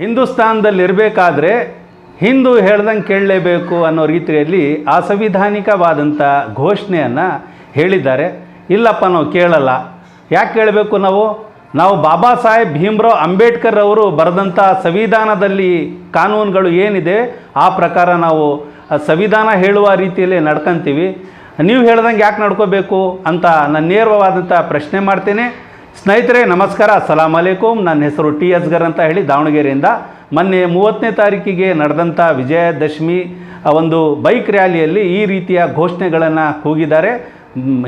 ಹಿಂದೂಸ್ತಾನದಲ್ಲಿ ಇರಬೇಕಾದ್ರೆ ಹಿಂದೂ ಹೇಳ್ದಂಗೆ ಕೇಳಲೇಬೇಕು ಅನ್ನೋ ರೀತಿಯಲ್ಲಿ ಅಸಂವಿಧಾನಿಕವಾದಂಥ ಘೋಷಣೆಯನ್ನು ಹೇಳಿದ್ದಾರೆ. ಇಲ್ಲಪ್ಪ, ನಾವು ಕೇಳಲ್ಲ. ಯಾಕೆ ಕೇಳಬೇಕು ನಾವು? ನಾವು ಬಾಬಾ ಸಾಹೇಬ್ ಭೀಮ್ರಾವ್ ಅಂಬೇಡ್ಕರ್ ಅವರು ಬರೆದಂಥ ಸಂವಿಧಾನದಲ್ಲಿ ಕಾನೂನುಗಳು ಏನಿದೆ, ಆ ಪ್ರಕಾರ ನಾವು ಸಂವಿಧಾನ ಹೇಳುವ ರೀತಿಯಲ್ಲಿ ನಡ್ಕೊತೀವಿ. ನೀವು ಹೇಳ್ದಂಗೆ ಯಾಕೆ ನಡ್ಕೋಬೇಕು ಅಂತ ನಾನು ನೇರವಾದಂಥ ಪ್ರಶ್ನೆ ಮಾಡ್ತೇನೆ. ಸ್ನೇಹಿತರೆ, ನಮಸ್ಕಾರ. ಅಸ್ಸಲಾಮ್ ಅಲೈಕುಮ್. ನನ್ನ ಹೆಸರು ಟಿ ಅಸ್ಗರ್ ಅಂತ ಹೇಳಿ ದಾವಣಗೆರೆಯಿಂದ ಮೊನ್ನೆ ಮೂವತ್ತನೇ ತಾರೀಕಿಗೆ ನಡೆದಂಥ ವಿಜಯದಶಮಿ ಒಂದು ಬೈಕ್ ರ್ಯಾಲಿಯಲ್ಲಿ ಈ ರೀತಿಯ ಘೋಷಣೆಗಳನ್ನು ಕೂಗಿದ್ದಾರೆ.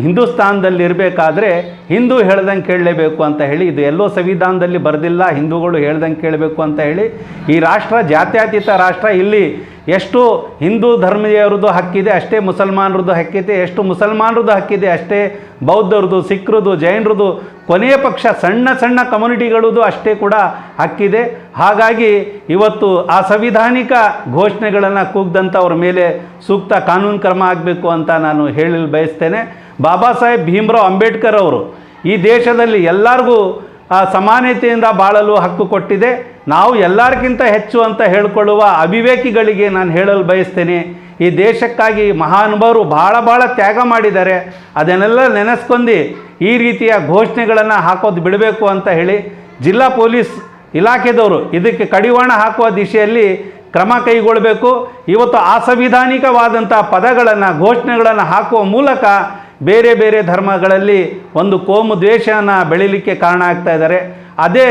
ಹಿಂದೂಸ್ತಾನದಲ್ಲಿರಬೇಕಾದ್ರೆ ಹಿಂದೂ ಹೇಳ್ದಂಗೆ ಕೇಳಲೇಬೇಕು ಅಂತ ಹೇಳಿ, ಇದು ಎಲ್ಲೋ ಸಂವಿಧಾನದಲ್ಲಿ ಬರೆದಿಲ್ಲ, ಹಿಂದೂಗಳು ಹೇಳ್ದಂಗೆ ಕೇಳಬೇಕು ಅಂತ ಹೇಳಿ ಈ ರಾಷ್ಟ್ರ, ಜಾತ್ಯತೀತ ರಾಷ್ಟ್ರ ಇಲ್ಲಿ ಎಷ್ಟು ಹಿಂದೂ ಧರ್ಮೀಯರದ್ದು ಹಕ್ಕಿದೆ, ಅಷ್ಟೇ ಮುಸಲ್ಮಾನರದ್ದು ಹಕ್ಕಿದೆ, ಎಷ್ಟು ಮುಸಲ್ಮಾನರದ್ದು ಹಕ್ಕಿದೆ, ಅಷ್ಟೇ ಬೌದ್ಧರದ್ದು, ಸಿಖ್ರದ್ದು ಜೈನರದು ಕೊನೆಯ ಪಕ್ಷ ಸಣ್ಣ ಸಣ್ಣ ಕಮ್ಯುನಿಟಿಗಳದ್ದು ಅಷ್ಟೇ ಕೂಡ ಹಕ್ಕಿದೆ. ಹಾಗಾಗಿ ಇವತ್ತು ಆ ಸಂವಿಧಾನಿಕ ಘೋಷಣೆಗಳನ್ನು ಕೂಗ್ದಂಥವ್ರ ಮೇಲೆ ಸೂಕ್ತ ಕಾನೂನು ಕ್ರಮ ಆಗಬೇಕು ಅಂತ ನಾನು ಹೇಳಲು ಬಯಸ್ತೇನೆ. ಬಾಬಾ ಸಾಹೇಬ್ ಭೀಮ್ರಾವ್ ಅಂಬೇಡ್ಕರ್ ಅವರು ಈ ದೇಶದಲ್ಲಿ ಎಲ್ಲರಿಗೂ ಸಮಾನತೆಯಿಂದ ಬಾಳಲು ಹಕ್ಕು ಕೊಟ್ಟಿದೆ. ನಾವು ಎಲ್ಲರಿಗಿಂತ ಹೆಚ್ಚು ಅಂತ ಹೇಳಿಕೊಳ್ಳುವ ಅವಿವೇಕಿಗಳಿಗೆ ನಾನು ಹೇಳಲು ಬಯಸ್ತೇನೆ. ಈ ದೇಶಕ್ಕಾಗಿ ಮಹಾನುಭಾವರು ಭಾಳ ಭಾಳ ತ್ಯಾಗ ಮಾಡಿದ್ದಾರೆ. ಅದನ್ನೆಲ್ಲ ನೆನೆಸ್ಕೊಂಡು ಈ ರೀತಿಯ ಘೋಷಣೆಗಳನ್ನು ಹಾಕೋದು ಬಿಡಬೇಕು ಅಂತ ಹೇಳಿ ಜಿಲ್ಲಾ ಪೊಲೀಸ್ ಇಲಾಖೆದವರು ಇದಕ್ಕೆ ಕಡಿವಾಣ ಹಾಕುವ ದಿಶೆಯಲ್ಲಿ ಕ್ರಮ ಕೈಗೊಳ್ಳಬೇಕು. ಇವತ್ತು ಅಸಂವಿಧಾನಿಕವಾದಂಥ ಪದಗಳನ್ನು, ಘೋಷಣೆಗಳನ್ನು ಹಾಕುವ ಮೂಲಕ ಬೇರೆ ಬೇರೆ ಧರ್ಮಗಳಲ್ಲಿ ಒಂದು ಕೋಮು ದ್ವೇಷನ ಬೆಳೀಲಿಕ್ಕೆ ಕಾರಣ ಆಗ್ತಾ ಇದ್ದಾರೆ. ಅದೇ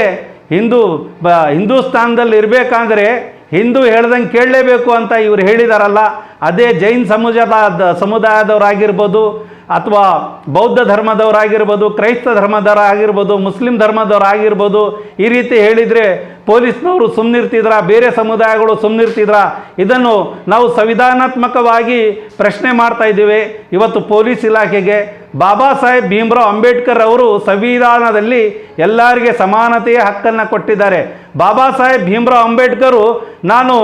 ಹಿಂದೂ ಬ ಹಿಂದೂಸ್ತಾನದಲ್ಲಿ ಇರಬೇಕಂದ್ರೆ ಹಿಂದೂ ಹೇಳ್ದಂಗೆ ಕೇಳಲೇಬೇಕು ಅಂತ ಇವರು ಹೇಳಿದಾರಲ್ಲ ಅದೇ ಜೈನ್ ಸಮುದಾಯದ ಸಮುದಾಯದವರಾಗಿರ್ಬೋದು ಅಥವಾ ಬೌದ್ಧ ಧರ್ಮದವರಾಗಿರ್ಬೋದು, ಕ್ರೈಸ್ತ ಧರ್ಮದವರಾಗಿರ್ಬೋದು, ಮುಸ್ಲಿಂ ಧರ್ಮದವರಾಗಿರ್ಬೋದು, ಈ ರೀತಿ ಹೇಳಿದರೆ ಪೊಲೀಸ್ನವರು ಸುಮ್ಮನಿರ್ತಿದ್ರ ಬೇರೆ ಸಮುದಾಯಗಳು ಸುಮ್ಮನಿರ್ತಿದ್ರ ಇದನ್ನು ನಾವು ಸಂವಿಧಾನಾತ್ಮಕವಾಗಿ ಪ್ರಶ್ನೆ ಮಾಡ್ತಾ ಇದ್ದೀವಿ. ಇವತ್ತು ಪೊಲೀಸ್ ಇಲಾಖೆಗೆ ಬಾಬಾ ಸಾಹೇಬ್ ಭೀಮ್ರಾವ್ ಅಂಬೇಡ್ಕರ್ ಅವರು ಸಂವಿಧಾನದಲ್ಲಿ ಎಲ್ಲರಿಗೆ ಸಮಾನತೆಯ ಹಕ್ಕನ್ನು ಕೊಟ್ಟಿದ್ದಾರೆ. ಬಾಬಾ ಸಾಹೇಬ್ ಭೀಮ್ರಾವ್ ಅಂಬೇಡ್ಕರು ನಾನು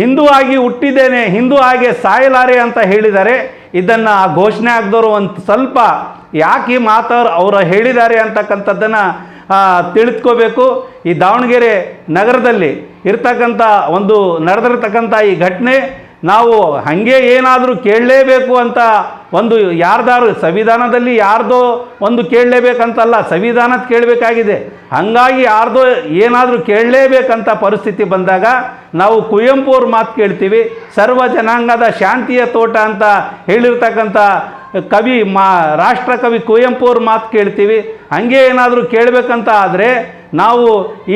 ಹಿಂದೂ ಆಗಿ ಹುಟ್ಟಿದ್ದೇನೆ, ಹಿಂದೂ ಹಾಗೆ ಸಾಯಲಾರೆ ಅಂತ ಹೇಳಿದ್ದಾರೆ ಇದನ್ನು ಆ ಘೋಷಣೆ ಆಗದವರು ಒಂದು ಸ್ವಲ್ಪ ಯಾಕೆ ಈ ಮಾತವ್ರು ಅವರು ಹೇಳಿದ್ದಾರೆ ಅಂತಕ್ಕಂಥದ್ದನ್ನು ತಿಳಿದುಕೋಬೇಕು. ಈ ದಾವಣಗೆರೆ ನಗರದಲ್ಲಿ ಇರ್ತಕ್ಕಂಥ ಒಂದು ನಡೆದಿರ್ತಕ್ಕಂಥ ಈ ಘಟನೆ ನಾವು ಹಾಗೆ ಏನಾದರೂ ಕೇಳಲೇಬೇಕು ಅಂತ ಒಂದು ಯಾರ್ದಾರು ಸಂವಿಧಾನದಲ್ಲಿ ಯಾರ್ದೋ ಒಂದು ಕೇಳಲೇಬೇಕಂತಲ್ಲ, ಸಂವಿಧಾನದ ಕೇಳಬೇಕಾಗಿದೆ. ಹಾಗಾಗಿ ಯಾರ್ದೋ ಏನಾದರೂ ಕೇಳಲೇಬೇಕಂತ ಪರಿಸ್ಥಿತಿ ಬಂದಾಗ ನಾವು ಕುವೆಂಪು ಅವ್ರ ಮಾತು ಕೇಳ್ತೀವಿ. ಸರ್ವ ಜನಾಂಗದ ಶಾಂತಿಯ ತೋಟ ಅಂತ ಹೇಳಿರ್ತಕ್ಕಂಥ ಕವಿ ಮಾ ರಾಷ್ಟ್ರಕವಿ ಕುವೆಂಪು ಅವ್ರ ಮಾತು ಕೇಳ್ತೀವಿ. ಹಾಗೆ ಏನಾದರೂ ಕೇಳಬೇಕಂತ ಆದರೆ ನಾವು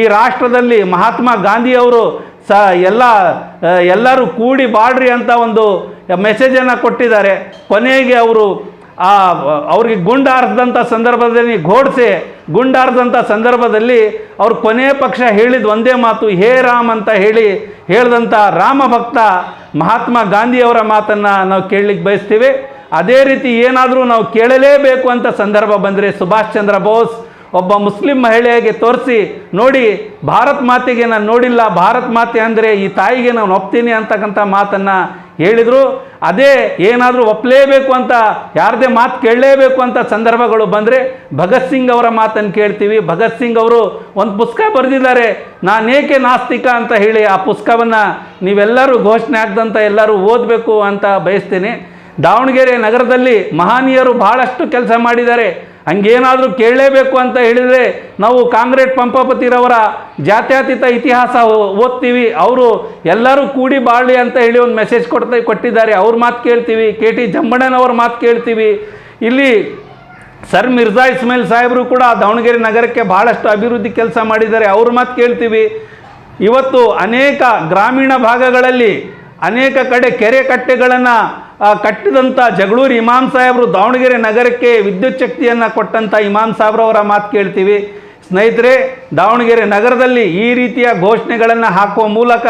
ಈ ರಾಷ್ಟ್ರದಲ್ಲಿ ಮಹಾತ್ಮ ಗಾಂಧಿಯವರು ಸ, ಎಲ್ಲ ಎಲ್ಲರೂ ಕೂಡಿ ಬಾಡ್ರಿ ಅಂತ ಒಂದು ಮೆಸೇಜನ್ನು ಕೊಟ್ಟಿದ್ದಾರೆ. ಕೊನೆಗೆ ಅವರು ಆ, ಅವ್ರಿಗೆ ಗುಂಡಾರಿಸಿದಂಥ ಸಂದರ್ಭದಲ್ಲಿ, ಘೋಡ್ಸೆ ಗುಂಡಾರಿಸಿದಂಥ ಸಂದರ್ಭದಲ್ಲಿ ಅವ್ರು ಕೊನೆಯ ಪಕ್ಷ ಹೇಳಿದ ಒಂದೇ ಮಾತು, ಹೇ ರಾಮ್ ಅಂತ ಹೇಳಿ ಹೇಳಿದಂಥ ರಾಮ ಭಕ್ತ ಮಹಾತ್ಮ ಗಾಂಧಿಯವರ ಮಾತನ್ನು ನಾವು ಕೇಳಲಿಕ್ಕೆ ಬಯಸ್ತೀವಿ. ಅದೇ ರೀತಿ ಏನಾದರೂ ನಾವು ಕೇಳಲೇಬೇಕು ಅಂತ ಸಂದರ್ಭ ಬಂದರೆ ಸುಭಾಷ್ ಚಂದ್ರ ಬೋಸ್ ಒಬ್ಬ ಮುಸ್ಲಿಂ ಮಹಿಳೆಗೆ ತೋರಿಸಿ, ನೋಡಿ, ಭಾರತ್ ಮಾತೆಗೆ ನಾನು ನೋಡಿಲ್ಲ, ಭಾರತ್ ಮಾತೆ ಅಂದರೆ ಈ ತಾಯಿಗೆ ನಾನು ಒಪ್ತೀನಿ ಅಂತಕ್ಕಂಥ ಮಾತನ್ನು ಹೇಳಿದರು, ಅದೇ ಏನಾದರೂ ಒಪ್ಪಲೇಬೇಕು ಅಂತ, ಯಾರದೇ ಮಾತು ಕೇಳಲೇಬೇಕು ಅಂತ ಸಂದರ್ಭಗಳು ಬಂದರೆ ಭಗತ್ ಸಿಂಗ್ ಅವರ ಮಾತನ್ನು ಕೇಳ್ತೀವಿ. ಭಗತ್ ಸಿಂಗ್ ಅವರು ಒಂದು ಪುಸ್ತಕ ಬರೆದಿದ್ದಾರೆ ನಾನೇಕೆ ನಾಸ್ತಿಕ ಅಂತ ಹೇಳಿ ಆ ಪುಸ್ತಕವನ್ನು ನೀವೆಲ್ಲರೂ ಘೋಷಣೆ ಆಗ್ದಂಥ ಎಲ್ಲರೂ ಓದಬೇಕು ಅಂತ ಬಯಸ್ತೇನೆ. ದಾವಣಗೆರೆ ನಗರದಲ್ಲಿ ಮಹನೀಯರು ಬಹಳಷ್ಟು ಕೆಲಸ ಮಾಡಿದ್ದಾರೆ. ಹಂಗೇನಾದರೂ ಕೇಳಲೇಬೇಕು ಅಂತ ಹೇಳಿದರೆ ನಾವು ಕಾಂಗ್ರೆಟ್ ಪಂಪಾಪತಿರವರ ಜಾತ್ಯತೀತ ಇತಿಹಾಸ ಓದ್ತೀವಿ. ಅವರು ಎಲ್ಲರೂ ಕೂಡಿ ಬಾಳಿ ಅಂತ ಹೇಳಿ ಒಂದು ಮೆಸೇಜ್ ಕೊಡ್ತಾ, ಕೊಟ್ಟಿದ್ದಾರೆ. ಅವ್ರ ಮಾತು ಕೇಳ್ತೀವಿ. ಕೆ ಟಿ ಜಂಬಣ್ಣನವ್ರ ಮಾತು ಕೇಳ್ತೀವಿ. ಇಲ್ಲಿ ಸರ್ ಮಿರ್ಜಾ ಇಸ್ಮಾಯಿಲ್ ಸಾಹೇಬರು ಕೂಡ ದಾವಣಗೆರೆ ನಗರಕ್ಕೆ ಭಾಳಷ್ಟು ಅಭಿವೃದ್ಧಿ ಕೆಲಸ ಮಾಡಿದ್ದಾರೆ. ಅವ್ರ ಮಾತು ಕೇಳ್ತೀವಿ. ಇವತ್ತು ಅನೇಕ ಗ್ರಾಮೀಣ ಭಾಗಗಳಲ್ಲಿ ಅನೇಕ ಕಡೆ ಕೆರೆ ಕಟ್ಟೆಗಳನ್ನು ಕಟ್ಟಿದಂಥ ಜಗಳೂರು ಇಮಾಮ್ ಸಾಹೇಬರು ದಾವಣಗೆರೆ ನಗರಕ್ಕೆ ವಿದ್ಯುತ್ ಶಕ್ತಿಯನ್ನು ಕೊಟ್ಟಂಥ ಇಮಾಮ್ ಸಾಹೇಬ್ರವರ ಮಾತು ಕೇಳ್ತೀವಿ. ಸ್ನೇಹಿತರೆ, ದಾವಣಗೆರೆ ನಗರದಲ್ಲಿ ಈ ರೀತಿಯ ಘೋಷಣೆಗಳನ್ನು ಹಾಕುವ ಮೂಲಕ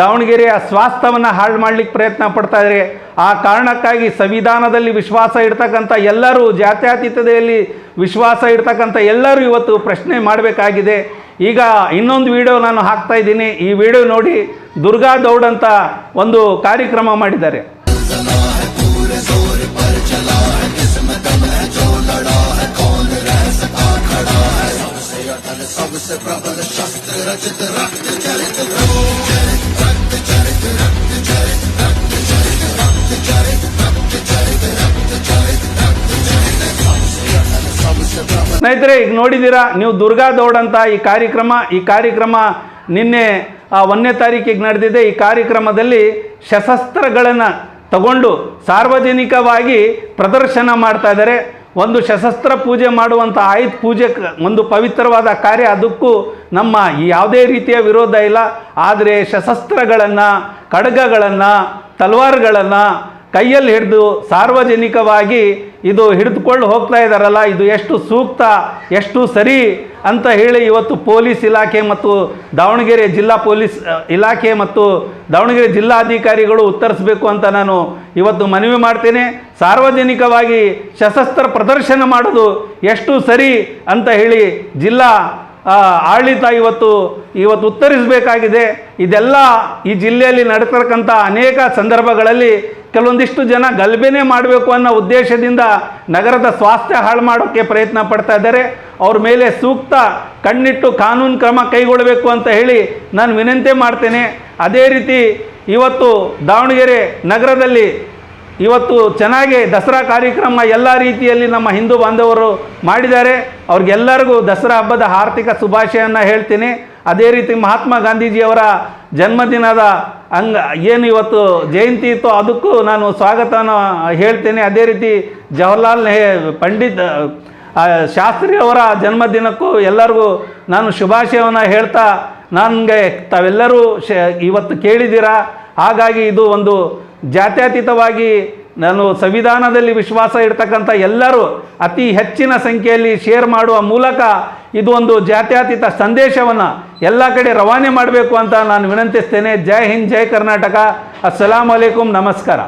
ದಾವಣಗೆರೆಯ ಸ್ವಾಸ್ಥ್ಯವನ್ನು ಹಾಳು ಮಾಡಲಿಕ್ಕೆ ಪ್ರಯತ್ನ ಪಡ್ತಾ ಇದ್ದಾರೆ ಆ ಕಾರಣಕ್ಕಾಗಿ ಸಂವಿಧಾನದಲ್ಲಿ ವಿಶ್ವಾಸ ಇಡ್ತಕ್ಕಂಥ ಎಲ್ಲರೂ ಜಾತ್ಯತೀತತೆಯಲ್ಲಿ ವಿಶ್ವಾಸ ಇಡ್ತಕ್ಕಂಥ ಎಲ್ಲರೂ ಇವತ್ತು ಪ್ರಶ್ನೆ ಮಾಡಬೇಕಾಗಿದೆ. ಈಗ ಇನ್ನೊಂದು ವಿಡಿಯೋ ನಾನು ಹಾಕ್ತಾ ಇದ್ದೀನಿ ಈ ವಿಡಿಯೋ ನೋಡಿ ದುರ್ಗಾ ದೌಡ್ ಅಂತ ಒಂದು ಕಾರ್ಯಕ್ರಮ ಮಾಡಿದ್ದಾರೆ सबसे प्रबल शस्त्र रचित रक्त चरित ಸ್ನೇಹಿತರೆ, ಈಗ ನೋಡಿದ್ದೀರಾ, ನೀವು ದುರ್ಗಾ ದೌಡ್ ಅಂತ ಈ ಕಾರ್ಯಕ್ರಮ ಈ ಕಾರ್ಯಕ್ರಮ ನಿನ್ನೆ ಒಂದನೇ ತಾರೀಕಿಗೆ ನಡೆದಿದೆ. ಈ ಕಾರ್ಯಕ್ರಮದಲ್ಲಿ ಸಶಸ್ತ್ರಗಳನ್ನು ತಗೊಂಡು ಸಾರ್ವಜನಿಕವಾಗಿ ಪ್ರದರ್ಶನ ಮಾಡ್ತಾ ಇದ್ದಾರೆ. ಒಂದು ಸಶಸ್ತ್ರ ಪೂಜೆ ಮಾಡುವಂಥ ಆಯುಧ ಪೂಜೆ ಒಂದು ಪವಿತ್ರವಾದ ಕಾರ್ಯ. ಅದಕ್ಕೂ ನಮ್ಮ ಯಾವುದೇ ರೀತಿಯ ವಿರೋಧ ಇಲ್ಲ. ಆದರೆ ಸಶಸ್ತ್ರಗಳನ್ನು ಖಡ್ಗಗಳನ್ನು, ತಲವಾರುಗಳನ್ನು ಕೈಯಲ್ಲಿ ಹಿಡಿದು ಸಾರ್ವಜನಿಕವಾಗಿ ಇದು ಹಿಡಿದುಕೊಂಡು ಹೋಗ್ತಾ ಇದ್ದಾರಲ್ಲ ಇದು ಎಷ್ಟು ಸೂಕ್ತ, ಎಷ್ಟು ಸರಿ ಅಂತ ಹೇಳಿ ಇವತ್ತು ಪೊಲೀಸ್ ಇಲಾಖೆ ಮತ್ತು ದಾವಣಗೆರೆ ಜಿಲ್ಲಾ ಪೊಲೀಸ್ ಇಲಾಖೆ ಮತ್ತು ದಾವಣಗೆರೆ ಜಿಲ್ಲಾಧಿಕಾರಿಗಳು ಉತ್ತರಿಸಬೇಕು ಅಂತ ನಾನು ಇವತ್ತು ಮನವಿ ಮಾಡ್ತೇನೆ. ಸಾರ್ವಜನಿಕವಾಗಿ ಸಶಸ್ತ್ರ ಪ್ರದರ್ಶನ ಮಾಡೋದು ಎಷ್ಟು ಸರಿ ಅಂತ ಹೇಳಿ ಜಿಲ್ಲಾ ಆಡಳಿತ ಇವತ್ತು ಇವತ್ತು ಉತ್ತರಿಸಬೇಕಾಗಿದೆ. ಇದೆಲ್ಲ ಈ ಜಿಲ್ಲೆಯಲ್ಲಿ ನಡೆತಕ್ಕಂಥ ಅನೇಕ ಸಂದರ್ಭಗಳಲ್ಲಿ ಕೆಲವೊಂದಿಷ್ಟು ಜನ ಗಲಭೆನೇ ಮಾಡಬೇಕು ಅನ್ನೋ ಉದ್ದೇಶದಿಂದ ನಗರದ ಸ್ವಾಸ್ಥ್ಯ ಹಾಳು ಮಾಡೋಕ್ಕೆ ಪ್ರಯತ್ನ ಪಡ್ತಾ ಇದ್ದಾರೆ. ಅವ್ರ ಮೇಲೆ ಸೂಕ್ತ ಕಣ್ಣಿಟ್ಟು ಕಾನೂನು ಕ್ರಮ ಕೈಗೊಳ್ಳಬೇಕು ಅಂತ ಹೇಳಿ ನಾನು ವಿನಂತಿ ಮಾಡ್ತೇನೆ. ಅದೇ ರೀತಿ ಇವತ್ತು ದಾವಣಗೆರೆ ನಗರದಲ್ಲಿ ಇವತ್ತು ಚೆನ್ನಾಗಿ ದಸರಾ ಕಾರ್ಯಕ್ರಮ ಎಲ್ಲ ರೀತಿಯಲ್ಲಿ ನಮ್ಮ ಹಿಂದೂ ಬಾಂಧವರು ಮಾಡಿದ್ದಾರೆ. ಅವ್ರಿಗೆಲ್ಲರಿಗೂ ದಸರಾ ಹಬ್ಬದ ಆರ್ಥಿಕ ಶುಭಾಶಯವನ್ನು ಹೇಳ್ತೀನಿ. ಅದೇ ರೀತಿ ಮಹಾತ್ಮ ಗಾಂಧೀಜಿಯವರ ಜನ್ಮದಿನದ ಅಂಗ ಏನು ಇವತ್ತು ಜಯಂತಿ ಇತ್ತು ಅದಕ್ಕೂ ನಾನು ಸ್ವಾಗತನ ಹೇಳ್ತೇನೆ. ಅದೇ ರೀತಿ ಜವಹರ್ಲಾಲ್ ನೆಹ ಪಂಡಿತ್ ಶಾಸ್ತ್ರಿಯವರ ಜನ್ಮದಿನಕ್ಕೂ ಎಲ್ಲರಿಗೂ ನಾನು ಶುಭಾಶಯವನ್ನು ಹೇಳ್ತಾ ನನಗೆ ತಾವೆಲ್ಲರೂ ಶ, ಇವತ್ತು ಕೇಳಿದ್ದೀರಾ? ಹಾಗಾಗಿ ಇದು ಒಂದು ಜಾತ್ಯತೀತವಾಗಿ ನಾನು ಸಂವಿಧಾನದಲ್ಲಿ ವಿಶ್ವಾಸ ಇಡ್ತಕ್ಕಂಥ ಎಲ್ಲರೂ ಅತಿ ಹೆಚ್ಚಿನ ಸಂಖ್ಯೆಯಲ್ಲಿ ಶೇರ್ ಮಾಡುವ ಮೂಲಕ ಇದು ಒಂದು ಜಾತ್ಯತೀತ ಸಂದೇಶವನ್ನು ಎಲ್ಲ ಕಡೆ ರವಾನೆ ಮಾಡಬೇಕು ಅಂತ ನಾನು ವಿನಂತಿಸ್ತೇನೆ. ಜೈ ಹಿಂದ್, ಜೈ ಕರ್ನಾಟಕ. ಅಸ್ಸಲಾಂ ಅಲೈಕುಂ ನಮಸ್ಕಾರ.